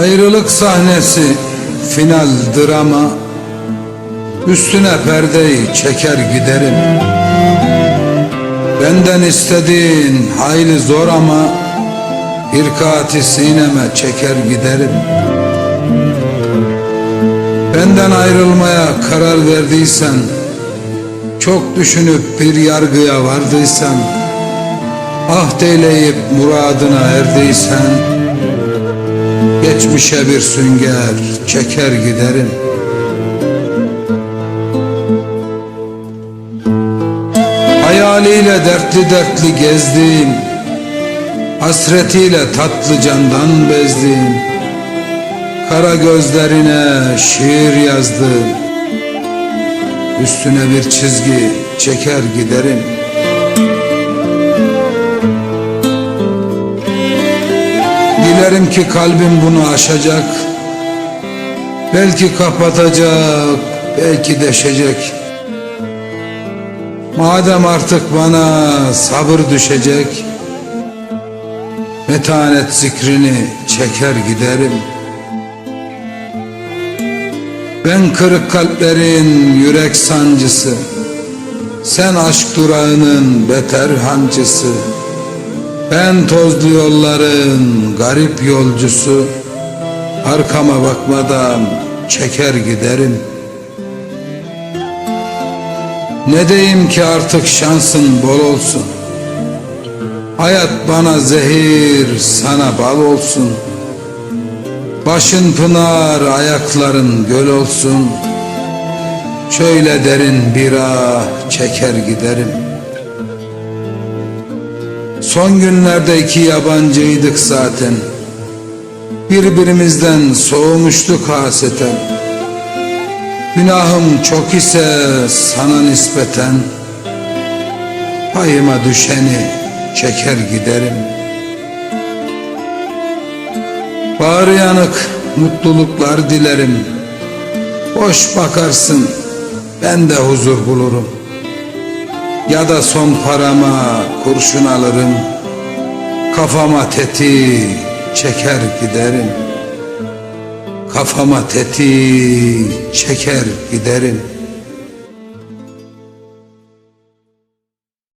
Ayrılık sahnesi final drama. Üstüne perdeyi çeker giderim. Benden istediğin hayli zor ama Hirkati sineme çeker giderim. Benden ayrılmaya karar verdiysen Çok düşünüp bir yargıya vardıysan Ah deyleyip muradına erdiysen Geçmişe bir sünger çeker giderim. Hayaliyle dertli dertli gezdiğim Hasretiyle tatlı candan bezdiğim Kara gözlerine şiir yazdım Üstüne bir çizgi çeker giderim Dilerim ki kalbim bunu aşacak. Belki kapatacak Belki deşecek. Madem artık bana sabır düşecek Metanet zikrini çeker giderim. Ben kırık kalplerin yürek sancısı Sen aşk durağının beter hancısı Ben tozlu yolların garip yolcusu Arkama bakmadan çeker giderim. Ne diyeyim ki artık şansın bol olsun? Hayat bana zehir sana bal olsun. Başın pınar ayakların göl olsun. Şöyle derin bir ah çeker giderim Son günlerde iki yabancıydık zaten. Birbirimizden soğumuştuk haseten. Günahım çok ise sana nispeten. Payıma düşeni çeker giderim. Bağrı yanık mutluluklar dilerim. Boş bakarsın ben de huzur bulurum Ya da son parama kurşun alırım Kafama tetiği çeker giderim. Kafama tetiği çeker giderim